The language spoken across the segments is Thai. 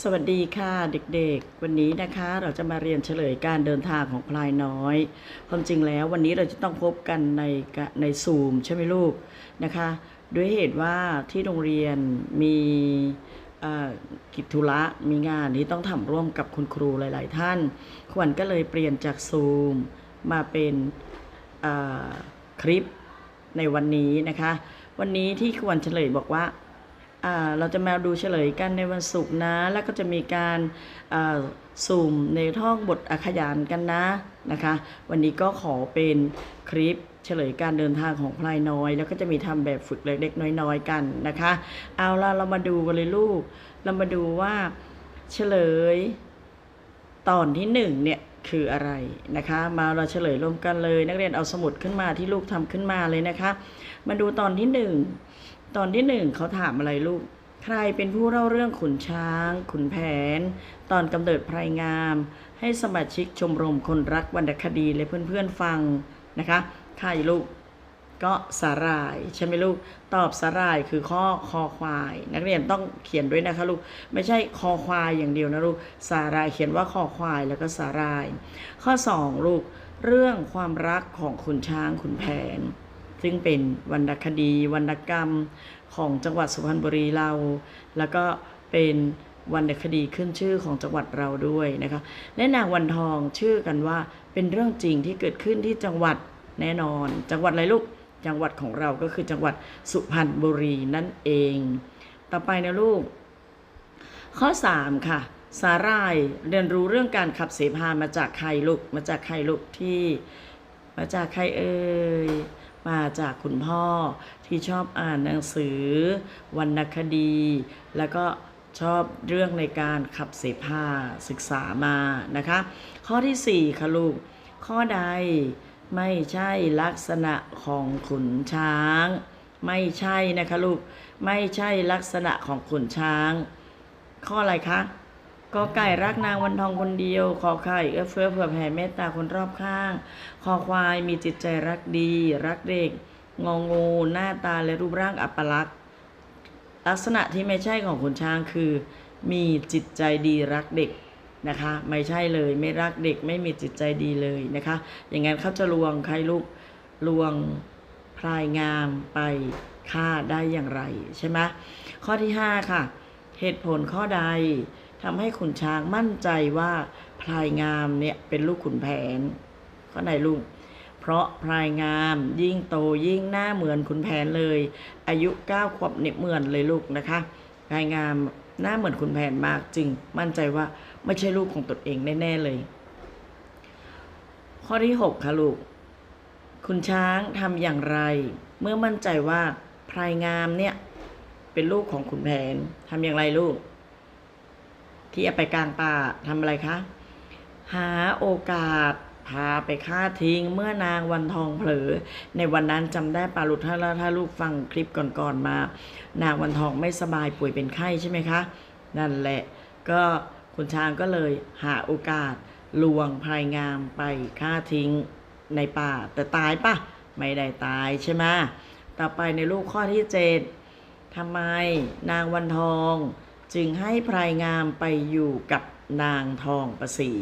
สวัสดีค่ะเด็กๆ วันนี้นะคะเราจะมาเรียนเฉลยการเดินทางของพลายน้อย ความจริงแล้ววันนี้เราจะต้องพบกันในในซูมใช่ไหมลูกนะคะด้วยเหตุว่าที่โรงเรียนมีกิจธุระมีงานที่ต้องทำร่วมกับคุณครูหลาย ๆ ท่านขวัญก็เลยเปลี่ยนจากซูมมาเป็นคลิปในวันนี้นะคะ วันนี้ที่ควรเฉลยบอกว่า เราจะมาดูเฉลยกันในวันศุกร์นะ แล้วก็จะมีการสุ่มในท่องบทอักขยานกันนะนะคะ วันนี้ก็ขอเป็นคลิปเฉลยการเดินทางของพลายน้อย แล้วก็จะมีทำแบบฝึกเล็กๆน้อยๆกันนะคะ เอาละเรามาดูกันเลยลูก เรามาดูว่าเฉลยตอนที่หนึ่งเนี่ยคืออะไรนะคะ มาเราเฉลยร่วมกันเลย นักเรียนเอาสมุดขึ้นมาที่ลูกทำขึ้นมาเลยนะคะ มาดูตอนที่หนึ่ง ตอนที่หนึ่งเขาถามอะไรลูก ใครเป็นผู้เล่าเรื่องขุนช้าง ขุนแผน ตอนกำเนิดไพรงาม ให้สมาชิกชมรมคนรักวรรณคดีและเพื่อนๆฟังนะคะใครลูกก็สาหร่ายใช่ไหมลูก ตอบสาหร่ายคือข้อคอควาย นักเรียนต้องเขียนด้วยนะคะลูก ไม่ใช่คอควายอย่างเดียวนะลูกสาหร่ายเขียนว่าคอควายแล้วก็สาหร่าย ข้อ 2 ลูก เรื่องความรักของขุนช้างขุนแผน ซึ่งเป็นวรรณคดี วรรณกรรมของจังหวัดสุพรรณบุรีเรา แล้วก็เป็นวรรณคดีขึ้นชื่อของจังหวัดเราด้วยนะคะและนางวันทองชื่อกันว่าเป็นเรื่องจริงที่เกิดขึ้นที่จังหวัดแน่นอน จังหวัดอะไรลูกจังหวัดของเราก็คือจังหวัดสุพรรณบุรีนั่นเอง ต่อไปนะลูก ข้อ 3 ค่ะ สาหร่ายเรียนรู้เรื่องการขับเสพามาจากใครลูกมาจากใครลูกที่ มาจากใครเอ่ย มาจากคุณพ่อที่ชอบอ่านหนังสือ วรรณคดี แล้วก็ชอบเรื่องในการขับเสพาศึกษามานะคะ ข้อที่4ค่ะลูก ข้อใดไม่ใช่ลักษณะของขุนช้าง ไม่ใช่นะคะลูก ไม่ใช่ลักษณะของขุนช้าง ข้ออะไรคะ กอไก่รักนางวันทองคนเดียว ขอไข่เอื้อเฟื้อเผื่อแผ่เมตตาคนรอบข้าง คอควายมีจิตใจรักดี รักเด็ก งองู หน้าตาและรูปร่างอัปลักษณ์ ลักษณะที่ไม่ใช่ของขุนช้างคือ มีจิตใจดีรักเด็กนะคะ ไม่ใช่เลยไม่รักเด็กไม่มีจิตใจดีเลยนะคะ อย่างนั้นเขาจะลวงใครลูกลวงพลายงามไปฆ่าได้อย่างไรใช่ไหมข้อที่ 5 ค่ะ เหตุผลข้อใด ทำให้ขุนช้างมั่นใจว่าพลายงามเนี่ยเป็นลูกขุนแผนข้อไหนลูกเพราะพลายงามยิ่งโตยิ่งหน้าเหมือนขุนแผนเลย อายุ9ขวบเนี่ยเหมือนเลยลูกนะคะพลายงามหน้าเหมือนขุนแผนมากจึงมั่นใจว่าไม่ใช่ลูกของตนเองแน่ ๆ เลย ข้อที่ 6 ค่ะลูก คุณช้างทำอย่างไร เมื่อมั่นใจว่าพลายงามเนี่ยเป็นลูกของขุนแผนทำอย่างไรลูก ที่เอาไปกลางป่าทำอะไรคะ หาโอกาสพาไปฆ่าทิ้งเมื่อนางวันทองเผลอ ในวันนั้นจำได้ปาลุถ้าถ้าลูกฟังคลิปก่อนๆมา นางวันทองไม่สบายป่วยเป็นไข้ใช่ไหมคะ นั่นแหละก็คุณช้างก็เลยหาโอกาสลวงพลายงามไปฆ่าทิ้งในป่า แต่ตายปะไม่ได้ตายใช่ไหมต่อไปในลูกข้อที่เจ็ดทำไมนางวันทอง จึงให้พลายงามไปอยู่กับนางทองประสี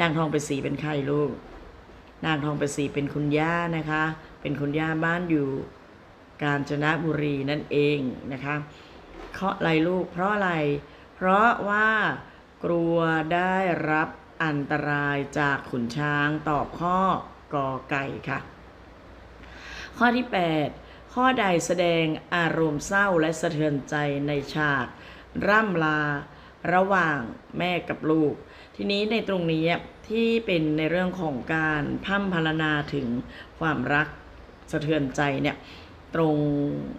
นางทองประสีเป็นใครลูก นางทองประสีเป็นคุณย่านะคะ เป็นคุณย่าบ้านอยู่กาญจนบุรีนั่นเองนะคะเพราะอะไรลูก เพราะอะไร เพราะว่ากลัวได้รับอันตรายจากขุนช้างตอบข้อกอไก่ค่ะ ข้อที่ 8 ข้อใดแสดงอารมณ์เศร้าและสะเทือนใจในฉาก ร่ำลา ระหว่างแม่กับลูก ทีนี้ในตรงนี้ที่เป็นในเรื่องของการพร่ำพรรณนาถึงความรักสะเทือนใจเนี่ยตรง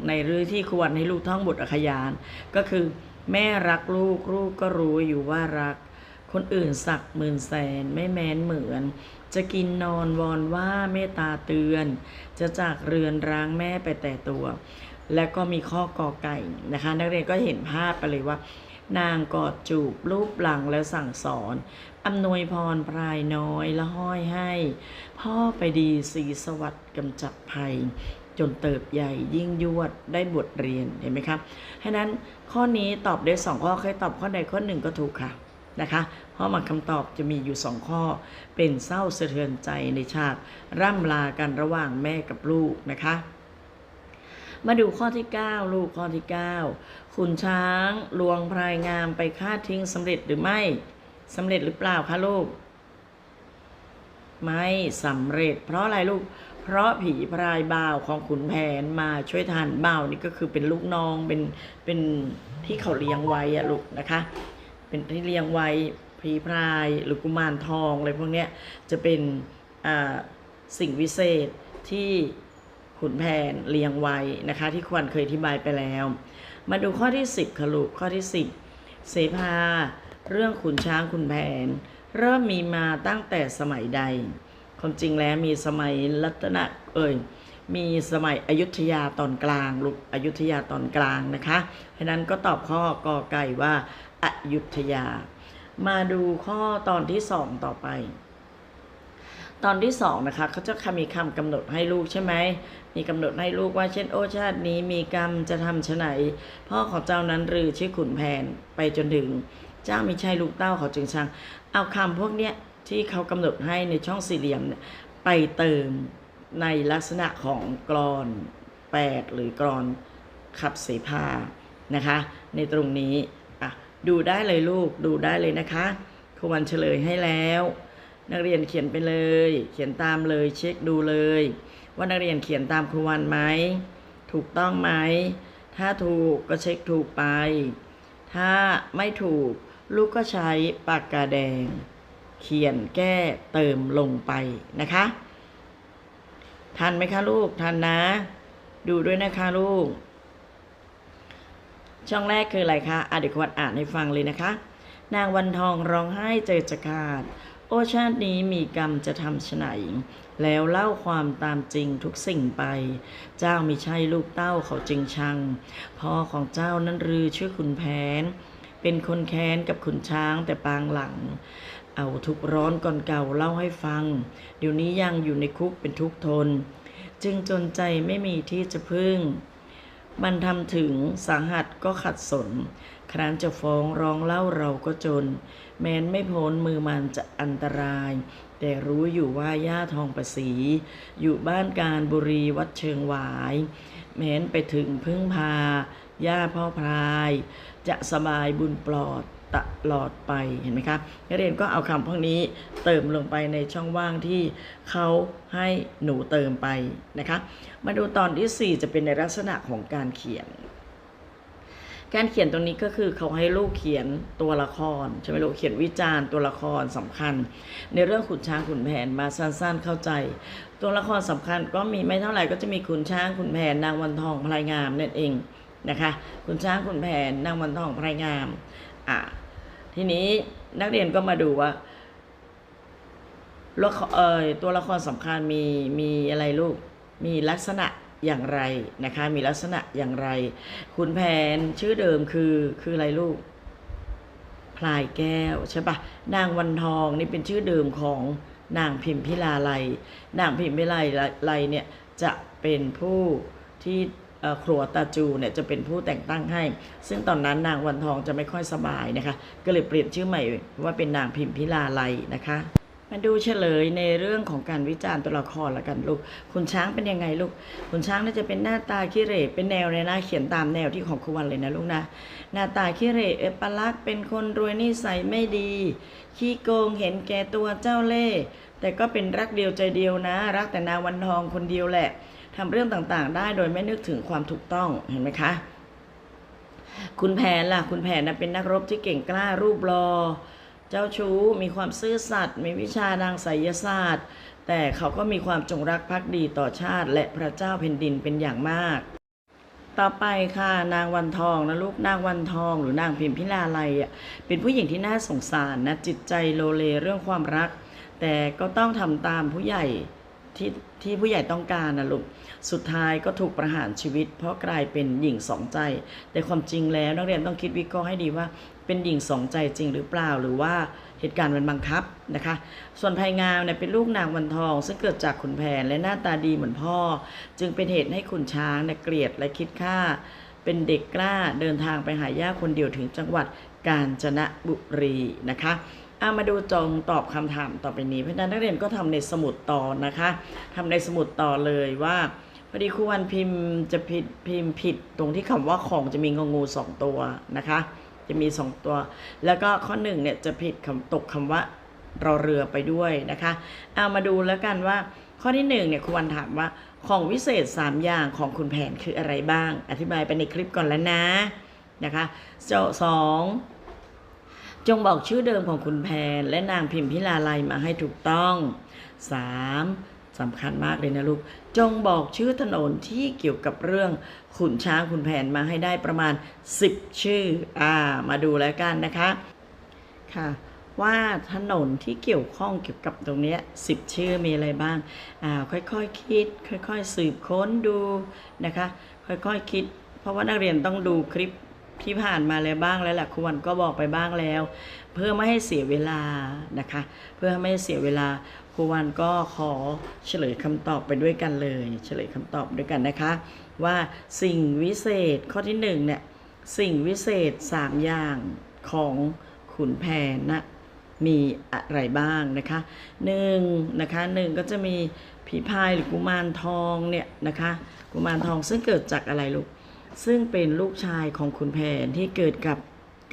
ในเรื่องที่ควรให้ลูกท่องบทอักขยาน ก็คือแม่รักลูกลูกก็รู้อยู่ว่ารัก คนอื่นสักหมื่นแสนไม่แม้นเหมือน จะกินนอนวอนว่าเมตตาเตือน จะจากเรือนร้างแม่ไปแต่ตัว และก็มีข้อกอไก่นะคะ นักเรียนก็เห็นภาพไปเลยว่า นางกอดจูบรูปหลังแล้วสั่งสอนอำนวยพรพรายน้อยและห้อยให้ พ่อไปดีสีสวัสดิ์กำจัดภัย จนเติบใหญ่ยิ่งยวดได้บทเรียนเห็นไหมครับฉะนั้นข้อนี้ตอบได้สองข้อใครตอบข้อใดข้อหนึ่งก็ถูกค่ะนะคะเพราะมันคำตอบจะมีอยู่สองข้อ เป็นเศร้าสะเทือนใจในฉากร่ำลากันระหว่างแม่กับลูกนะคะ มาดูข้อที่ 9 ลูกข้อที่ 9 ขุนช้างลวงพรายงามไปฆ่าทิ้งสำเร็จหรือไม่สำเร็จหรือเปล่าคะลูก ไม่สำเร็จ เพราะอะไรลูก เพราะผีพรายบ่าวของขุนแผนมาช่วยทานบ่าวนี่ก็คือเป็นลูกน้องเป็นเป็นที่เขาเลี้ยงไว้อะลูกนะคะ เป็นที่เลี้ยงไว้ผีพรายหรือกุมารทองอะไรพวกเนี้ยจะเป็นอ่าสิ่งวิเศษที่ ขุนแผนเลียงไว้นะคะ ที่ควรเคยอธิบายไปแล้ว มาดูข้อที่ 10ค่ะลูกข้อที่ 10 เสภา เรื่องขุนช้างขุนแผน เริ่มมีมาตั้งแต่สมัยใด ความจริงแล้วมีสมัยรัตนเอ่ยมีสมัยอยุธยาตอนกลางลูกอยุธยาตอนกลางนะคะเพราะนั้นก็ตอบข้อกอไก่ว่าอายุธยา มาดูข้อตอนที่สองต่อไป ตอนที่สองนะคะเขาจะมีคำกำหนดให้ลูกใช่ไหมมีกำหนดให้ลูกว่าเช่นโอชาตินี้มีกรรมจะทำชะไหน พ่อของเจ้านั้นหรือชื่อขุนแผนไปจนถึง เจ้าไม่ใช่ลูกเต้าเขาจึงช่างเอาคำพวกเนี้ยที่เขากำหนดให้ในช่องสี่เหลี่ยมเนี่ยไปเติมในลักษณะของกรอนแปดหรือกรอนขับเสภานะคะ ในตรงนี้อะดูได้เลยลูกดูได้เลยนะคะครูวันเฉลยให้แล้ว นักเรียนเขียนไปเลย เขียนตามเลยเช็คดูเลย ว่านักเรียนเขียนตามครูวันไหมถูกต้องไหมถ้าถูกก็เช็คถูกไป ถ้าไม่ถูกลูกก็ใช้ปากกาแดง เขียนแก้เติมลงไปนะคะทันไหมคะลูกทันนะ ดูด้วยนะคะลูก ช่องแรกคืออะไรคะอะเดี๋ยวควัดอ่านให้ฟังเลยนะคะ นางวันทองร้องไห้ใจจะขาด โอชาตินี้มีกรรมจะทำไฉนแล้วเล่าความตามจริงทุกสิ่งไป เจ้ามิใช่ลูกเต้าเขาจึงชัง พ่อของเจ้านั้นรือชื่อขุนแผน เป็นคนแค้นกับขุนช้างแต่ปางหลัง เอาทุกร้อนก่อนเก่าเล่าให้ฟัง เดี๋ยวนี้ยังอยู่ในคุกเป็นทุกทน จึงจนใจไม่มีที่จะพึ่ง มันทำถึงสาหัสก็ขัดสน ครั้นจะฟ้องร้องเล่าเราก็จน แม้นไม่พ้นมือมันจะอันตราย แต่รู้อยู่ว่าย่าทองประสี อยู่บ้านการบุรีวัดเชิงหวาย แม้นไปถึงพึ่งพา ย่าพ่อพราย จะสบายบุญปลอดตลอดไปเห็นไหมคะนักเรียนก็เอาคำพวกนี้เติมลงไปในช่องว่างที่เขาให้หนูเติมไปนะคะ มาดูตอนที่ 4 จะเป็นในลักษณะของการเขียน การเขียนตรงนี้ก็คือเขาให้ลูกเขียนตัวละครใช่ไหมลูกเขียนวิจารณ์ตัวละครสำคัญ ในเรื่องขุนช้างขุนแผนมาสั้นๆเข้าใจ ตัวละครสำคัญก็มีไม่เท่าไหร่ก็จะมีขุนช้างขุนแผนนางวันทองพลายงามนั่นเองนะคะขุนช้างขุนแผนนางวันทองพลายงามอะทีนี้นักเรียนก็มาดูว่าละครเอ่ยตัวละครสำคัญมีมีอะไรลูกมีลักษณะ อย่างไรนะคะ มีลักษณะอย่างไรขุนแผนชื่อเดิมคือคืออะไรลูกพลายแก้วใช่ปะนางวันทองนี่เป็นชื่อเดิมของนางพิมพิลาไลนางพิมพิลาไลเนี่ยจะเป็นผู้ที่ครัวตาจูเนี่ยจะเป็นผู้แต่งตั้งให้ ซึ่งตอนนั้นนางวันทองจะไม่ค่อยสบายนะคะ ก็เลยเปลี่ยนชื่อใหม่ว่าเป็นนางพิมพิลาไลนะคะ มาดูเฉลยในเรื่องของการวิจารณ์ตัวละครละกันลูก คุณช้างเป็นยังไงลูก คุณช้างน่าจะเป็นหน้าตาขี้เหร่เป็นแนวเลยนะเขียนตามแนวที่ของครูวันเลยนะลูกนะ หน้าตาขี้เหร่เอปลักษ์เป็นคนรวยนิสัยไม่ดี ขี้โกงเห็นแก่ตัวเจ้าเล่ห์แต่ก็เป็นรักเดียวใจเดียวนะ รักแต่นาวันทองคนเดียวแหละทำเรื่องต่างๆ ได้โดยไม่นึกถึงความถูกต้องเห็นไหมคะ คุณแผนล่ะ คุณแผนนะเป็นนักรบที่เก่งกล้ารูปรอ เจ้าชู้มีความซื่อสัตย์มีวิชาทางไสยศาสตร์ แต่เขาก็มีความจงรักภักดีต่อชาติ และพระเจ้าแผ่นดินเป็นอย่างมาก ต่อไปค่ะนางวันทองนะลูกนางวันทอง หรือนางพิมพิลาไลยอะเป็นผู้หญิงที่น่าสงสารนะจิตใจโลเลเรื่องความรัก แต่ก็ต้องทำตามผู้ใหญ่ ที่ที่ผู้ใหญ่ต้องการนะลูก สุดท้ายก็ถูกประหารชีวิต เพราะกลายเป็นหญิงสองใจ แต่ความจริงแล้วนักเรียนต้องคิดวิเคราะห์ให้ดีว่า เป็นหญิงสองใจจริงหรือเปล่า หรือว่าเหตุการณ์มันบังคับนะคะ ส่วนภัยงามเนี่ยเป็นลูกนางวันทอง ซึ่งเกิดจากขุนแผนและหน้าตาดีเหมือนพ่อ จึงเป็นเหตุให้ขุนช้างเนี่ยเกลียดและคิดฆ่า เป็นเด็กกล้าเดินทางไปหาย่าคนเดียวถึงจังหวัดกาญจนบุรีนะคะ อามาดูจงตอบคำถามต่อไปนี้เพราะฉะนั้นนักเรียนก็ทำในสมุดต่อนะคะทำในสมุดต่อเลยว่าพอดีครูวันพิมพ์จะผิดพิมพ์ผิดตรงที่คำว่าของจะมีงองูสองตัวนะคะ จะมีสองตัว แล้วก็ข้อหนึ่งเนี่ยจะผิดคำตกคำว่ารอเรือไปด้วยนะคะเอามาดูแล้วกันว่าข้อที่หนึ่งเนี่ยครูวันถามว่าของวิเศษ 3 อย่างของคุณแผนคืออะไรบ้าง อธิบายไปในคลิปก่อนแล้วนะนะคะสอง จงบอกชื่อเดิมของคุณแผนและนางพิมพิลาไลยมาให้ถูกต้อง 3. สำคัญมากเลยนะลูก จงบอกชื่อถนนที่เกี่ยวกับเรื่องขุนช้างขุนแผนมาให้ได้ประมาณ 10 ชื่อ อ่า มาดูแล้วกันนะคะ ค่ะ ว่าถนนที่เกี่ยวข้องเกี่ยวกับตรงนี้สิบชื่อมีอะไรบ้าง อ่า ค่อยๆคคิด ค่อย ๆ สืบค้นดูนะคะ ค่อยๆคคิด เพราะว่านักเรียนต้องดูคลิป ที่ผ่านมาแล้วบ้างแล้วแหละครูวันก็บอกไปบ้างแล้ว เพื่อไม่ให้เสียเวลานะคะ เพื่อไม่ให้เสียเวลาครูวันก็ขอเฉลยคำตอบไปด้วยกันเลย เฉลยคำตอบด้วยกันนะคะ ว่าสิ่งวิเศษข้อที่หนึ่งเนี่ยสิ่งวิเศษ3อย่างของขุนแผนนะมีอะไรบ้างนะคะหนึ่งนะคะหนึ่งก็จะมีผีพายหรือกุมารทองเนี่ยนะคะกุมารทองซึ่งเกิดจากอะไรลูก ซึ่งเป็นลูกชายของขุนแผนที่เกิดกับ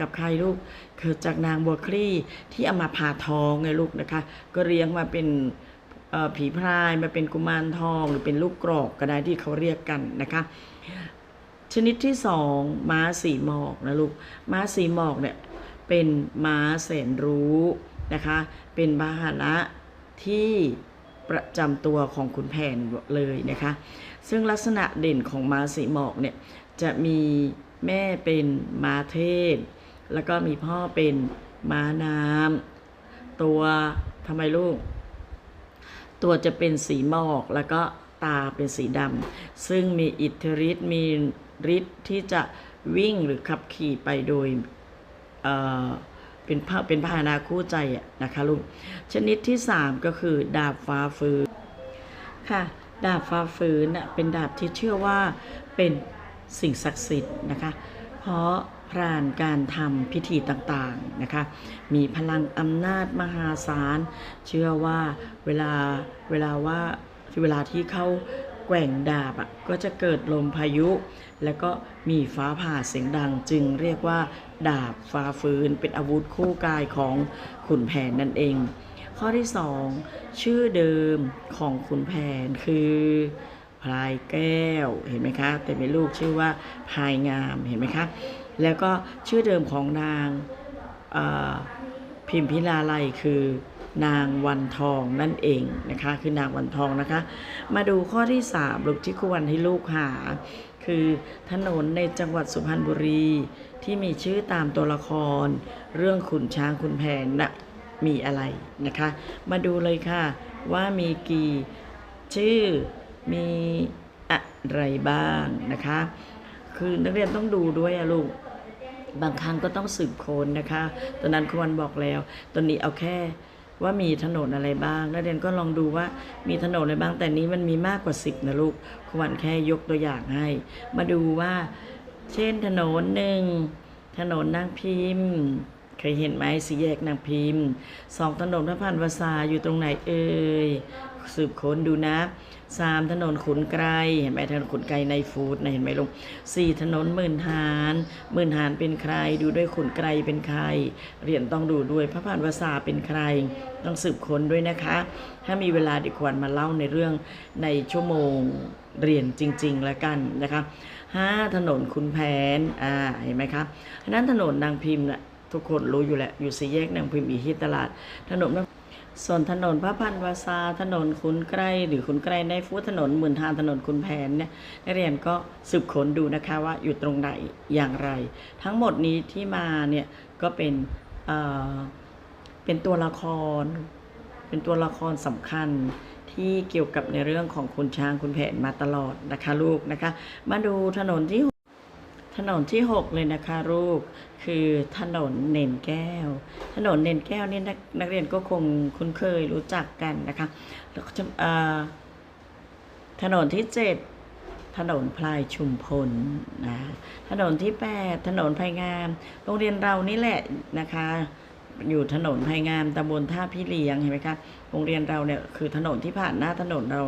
กับใครลูกเกิดจากนางบัวคลี่ที่เอามาผ่าทองไงลูกนะคะ ก็เลี้ยงมาเป็นผีพรายมาเป็นกุมารทองหรือเป็นลูกกรอกก็ได้ที่เขาเรียกกันนะคะ ชนิดที่สองม้าสีหมอกนะลูกม้าสีหมอกเนี่ยเป็นม้าแสนรู้นะคะ เป็นพาหนะที่ประจำตัวของขุนแผนเลยนะคะ ซึ่งลักษณะเด่นของม้าสีหมอกเนี่ย จะมีแม่เป็นม้าเทศ แล้วก็มีพ่อเป็นม้าน้ำตัวทำไมลูก ตัวจะเป็นสีหมอกแล้วก็ตาเป็นสีดำซึ่งมีอิทธิฤทธิ์มีฤทธิ์ที่จะวิ่งหรือขับขี่ไปโดยเอ่อเป็นพาเป็นพาหนะคู่ใจอะนะคะลูก ชนิดที่ 3 ก็คือ ดาบฟ้าฟื้นค่ะ ดาบฟ้าฟื้นน่ะเป็นดาบที่เชื่อว่าเป็น สิ่งศักดิ์สิทธิ์นะคะ เพราะพรานการทำพิธีต่างๆนะคะ มีพลังอำนาจมหาศาล เชื่อว่าเวลาเวลาว่าเวลาที่เขาแกว่งดาบอะก็จะเกิดลมพายุ แล้วก็มีฟ้าผ่าเสียงดังจึงเรียกว่า ดาบฟ้าฟื้นเป็นอาวุธคู่กายของขุนแผนนั่นเอง ข้อที่สองชื่อเดิมของขุนแผนคือ พลายแก้วเห็นไหมคะ แต่เป็นลูกชื่อว่าพลายงามเห็นไหมคะ แล้วก็ชื่อเดิมของนางพิมพิลาไลคือนางวันทองนั่นเองนะคะ คือนางวันทองนะคะ มาดูข้อที่3ลูกที่ควันให้ลูกหา คือถนนในจังหวัดสุพรรณบุรีที่มีชื่อตามตัวละคร เรื่องขุนช้างขุนแผนนะ่ะมีอะไรนะคะ มาดูเลยค่ะว่ามีกี่ชื่อ มีอะไรบ้างนะคะ คือนักเรียนต้องดูด้วยอะลูก บางครั้งก็ต้องสืบค้นนะคะ ตอนนั้นครูวันบอกแล้ว ตอนนี้เอาแค่ว่ามีถนนอะไรบ้าง นักเรียนก็ลองดูว่ามีถนนอะไรบ้าง แต่นี้มันมีมากกว่าสิบนะลูกครูวันแค่ยกตัวอย่างให้ มาดูว่า เช่นถนนหนึ่ง ถนนนางพิมพ์ เคยเห็นไหมสีแยกนางพิมพ์ สองถนนพระพันวษาอยู่ตรงไหนเอ่ย สืบค้นดูนะ สามถนนขุนไกรเห็นไหมถนนขุนไกรในฟูดนะเห็นไหมลุงสี่ถนนหมื่นหานหมื่นหานเป็นใคร ดูด้วยขุนไกรเป็นใครเรียนต้องดูด้วยพระพันวษาเป็นใคร ต้องสืบค้นด้วยนะคะ ถ้ามีเวลาเดี๋ยวควรมาเล่าในเรื่องในชั่วโมงเรียนจริง ๆ แล้วกันนะคะห้าถนนขุนแผนอ่าเห็นไหมคะอันนั้นถนนนางพิมพ์น่ะทุกคนรู้อยู่แหละอยู่สี่แยกนางพิมพ์อีที่ตลาด ถนน ส่วนถนนพระพันวาซาถนนขุนไกรหรือขุนไกรในฟูถนนหมื่นทานถนนขุนแผนเนี่ยนักเรียนก็สืบค้นดูนะคะว่าอยู่ตรงไหนอย่างไร ทั้งหมดนี้ที่มาเนี่ยก็เป็นเอ่อเป็นตัวละคร เป็นตัวละครสำคัญที่เกี่ยวกับในเรื่องของคุณช้างคุณแผนมาตลอดนะคะลูกนะคะ มาดูถนนที่ถนนที่ 6 เลยนะคะลูก คือถนนเนนแก้ว ถนนเนนแก้วนี่นักนักเรียนก็คงคุ้นเคยรู้จักกันนะคะแล้วก็จะถนนที่7ถนนพลายชุมพลนะถนนที่8ถนนไผ่งาม โรงเรียนเรานี่แหละนะคะอยู่ถนนไผ่งามตำบลท่าพี่เลี้ยงเห็นไหมคะโรงเรียนเราเนี่ยคือถนนที่ผ่านหน้าถนนเรา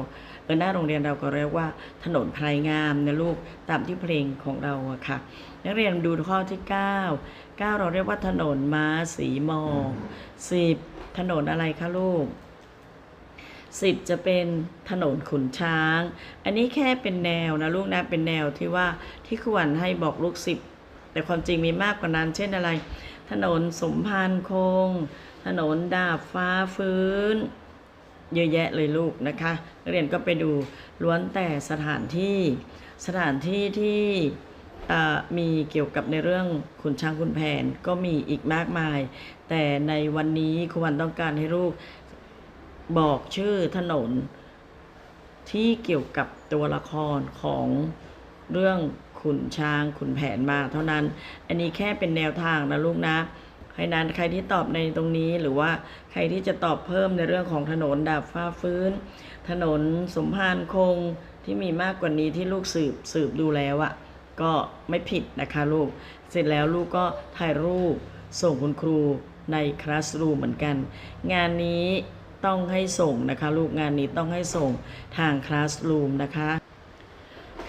เออหน้าโรงเรียนเราก็เรียกว่าถนนไพรงามนะลูกตามที่เพลงของเราอะค่ะ นักเรียนดูข้อที่ 9 9 เราเรียกว่าถนนม้าสีมอ10 ถนนอะไรคะลูกสิบจะเป็นถนนขุนช้าง อันนี้แค่เป็นแนวนะลูกนะเป็นแนวที่ว่าที่ควรให้บอกลูกสิบแต่ความจริงมีมากกว่านั้น เช่นอะไร ถนนสมพานคง ถนนดาบฟ้าฟื้นเยอะแยะเลยลูกนะคะนักเรียนก็ไปดูล้วนแต่สถานที่สถานที่ที่ มีเกี่ยวกับในเรื่องขุนช้างขุนแผนก็มีอีกมากมาย แต่ในวันนี้ครูวันต้องการให้ลูกบอกชื่อถนน ที่เกี่ยวกับตัวละครของเรื่องขุนช้างขุนแผนมาเท่านั้น อันนี้แค่เป็นแนวทางนะลูกนะใครนั้นใครที่ตอบในตรงนี้หรือว่าใครที่จะตอบเพิ่มในเรื่องของถนนดาบฟ้าฟื้น ถนนสมพานคงที่มีมากกว่านี้ที่ลูกสืบสืบดูแล้วอะ ก็ไม่ผิดนะคะลูก เสร็จแล้วลูกก็ถ่ายรูปส่งคุณครูในคลาสรูมเหมือนกัน งานนี้ต้องให้ส่งนะคะ ลูกงานนี้ต้องให้ส่งทางคลาสรูมนะคะ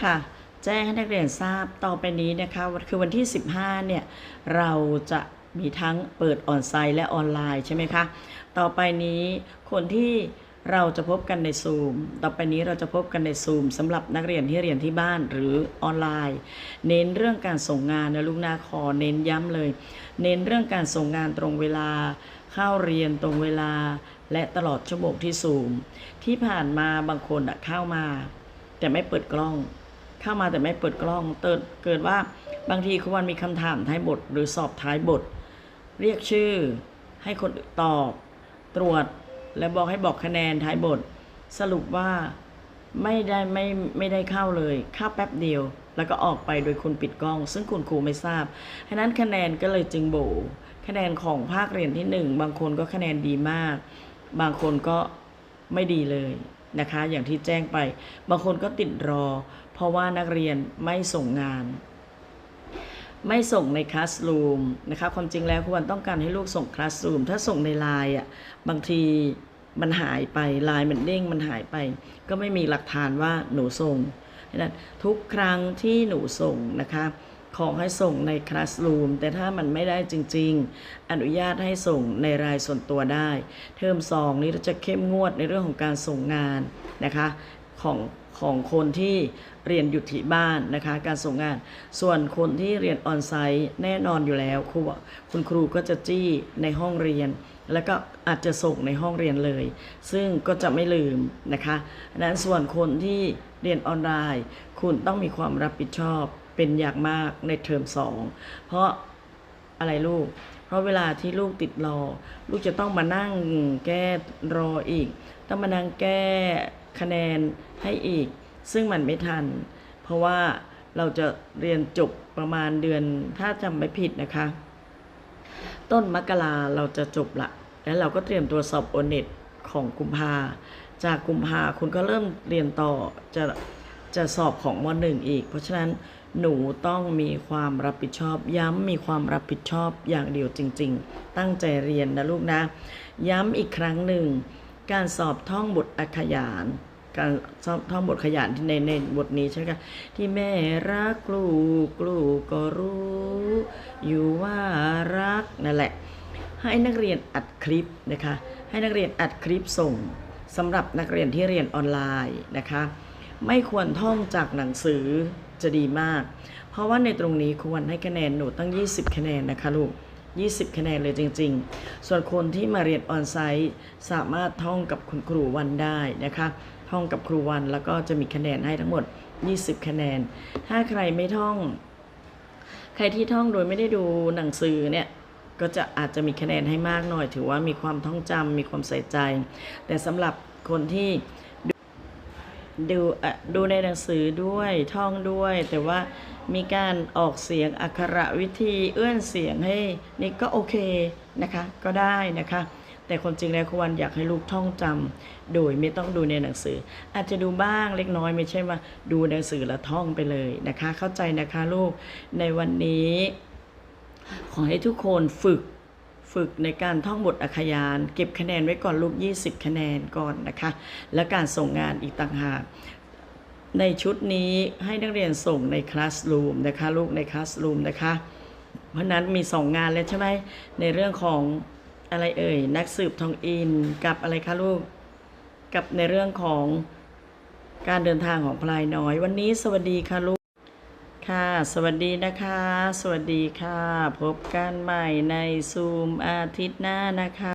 ค่ะแจ้งให้นักเรียนทราบต่อไปนี้นะคะคือวันที่ 15 เนี่ย เราจะมีทั้งเปิดออนไซต์และออนไลน์ใช่ไหมคะ ต่อไปนี้คนที่ เราจะพบกันในซูม ต่อไปนี้เราจะพบกันในซูมสำหรับนักเรียนที่เรียนที่บ้านหรือออนไลน์ เน้นเรื่องการส่งงานนะลูกนาขอเน้นย้ำเลย เน้นเรื่องการส่งงานตรงเวลา เข้าเรียนตรงเวลา และตลอดชั่วโมงที่ซูม ที่ผ่านมาบางคนเข้ามา แต่ไม่เปิดกล้อง เข้ามาแต่ไม่เปิดกล้องเติดเกิดว่าบางทีครูวันมีคำถามท้ายบท หรือสอบท้ายบท เรียกชื่อให้คนตอบตรวจ และบอกให้บอกคะแนนท้ายบท สรุปว่าไม่ได้ไม่ไม่ได้เข้าเลยเข้าแป๊บเดียว แล้วก็ออกไปโดยคุณปิดกล้อง ซึ่งคุณครูไม่ทราบฉะนั้นคะแนนก็เลยจึงโบคะแนนของภาคเรียนที่หนึ่งบางคนก็คะแนนดีมาก บางคนก็ไม่ดีเลยนะคะ อย่างที่แจ้งไป บางคนก็ติดรอ เพราะว่านักเรียนไม่ส่งงาน ไม่ส่งในคลาสรูมนะคะความจริงแล้วควรต้องการให้ลูกส่งคลาสรูมถ้าส่งในไลน์อะบางทีมันหายไปไลน์มันเด้งมันหายไป ก็ไม่มีหลักฐานว่าหนูส่งนั้นทุกครั้งที่หนูส่งนะคะขอให้ส่งในคลาสรูมแต่ถ้ามันไม่ได้จริง ๆ อนุญาตให้ส่งในรายส่วนตัวได้ เทอมสองนี้เราจะเข้มงวดในเรื่องของการส่งงานนะคะของ ของคนที่เรียนอยู่ที่บ้านนะคะการส่งงาน ส่วนคนที่เรียนออนไซต์แน่นอนอยู่แล้วครูคุณครูก็จะจี้ในห้องเรียน แล้วก็อาจจะส่งในห้องเรียนเลย ซึ่งก็จะไม่ลืมนะคะนั้นส่วนคนที่เรียนออนไลน์ คุณต้องมีความรับผิดชอบเป็นอย่างมากในเทอมสองเพราะอะไรลูก เพราะเวลาที่ลูกติดรอ ลูกจะต้องมานั่งแก้รออีก ต้องมานั่งแก้ คะแนนให้อีก ซึ่งมันไม่ทัน เพราะว่าเราจะเรียนจบประมาณเดือนถ้าจำไม่ผิดนะคะ ต้นมกราเราจะจบละ แล้วเราก็เตรียมตัวสอบโอเน็ตของกุมภาจากกุมภาคุณก็เริ่มเรียนต่อจะจะสอบของมหนึ่งอีก เพราะฉะนั้นหนูต้องมีความรับผิดชอบ ย้ำมีความรับผิดชอบอย่างเดียวจริง ๆ ตั้งใจเรียนนะลูกนะ ย้ำอีกครั้งหนึ่ง การสอบท่องบทอักขยาน การสอบท่องบทขยานที่ในในบทนี้ใช่ไหมคะที่แม่รักลูกลูกก็รู้ อยู่ว่ารักนั่นแหละ ให้นักเรียนอัดคลิปนะคะ ให้นักเรียนอัดคลิปส่งสำหรับนักเรียนที่เรียนออนไลน์นะคะ ไม่ควรท่องจากหนังสือจะดีมาก เพราะว่าในตรงนี้ควรให้คะแนนหนูตั้ง 20 คะแนนนะคะลูก 20 คะแนนเลยจริง ๆ ส่วนคนที่มาเรียนออนไซต์สามารถท่องกับคุณครูวันได้นะคะท่องกับครูวันแล้วก็จะมีคะแนนให้ทั้งหมด 20 คะแนน ถ้าใครไม่ท่อง ใครที่ท่องโดยไม่ได้ดูหนังสือเนี่ยก็จะอาจจะมีคะแนนให้มากหน่อย ถือว่ามีความท่องจำมีความใส่ใจ แต่สำหรับคนที่ดูดูในหนังสือด้วยท่องด้วย แต่ว่า มีการออกเสียงอักขระวิธีเอื้อนเสียงให้นี่ก็โอเคนะคะก็ได้นะคะ แต่ความจริงแล้วครูวันอยากให้ลูกท่องจำโดยไม่ต้องดูในหนังสือ อาจจะดูบ้างเล็กน้อยไม่ใช่ว่าดูหนังสือแล้วท่องไปเลยนะคะ เข้าใจนะคะลูกในวันนี้ ขอให้ทุกคนฝึกฝึกในการท่องบทอักขยาน เก็บคะแนนไว้ก่อนลูก 20 คะแนนก่อนนะคะ และการส่งงานอีกต่างหาก ในชุดนี้ให้นักเรียนส่งในคลาส o ูมนะคะลูกในคลาส o ูมนะคะ เพราะนั้นมีสองงานแล้วใช่ไหมในเรื่องของอะไรเอ่ยนักสืบทองอินกับอะไรคะลูก กับในเรื่องของการเดินทางของพลายน้อย วันนี้สวัสดีค่ะลูกค่ะ สวัสดีนะคะ สวัสดีค่ะ พบกันใหม่ในซูมอาทิตย์หน้านะคะ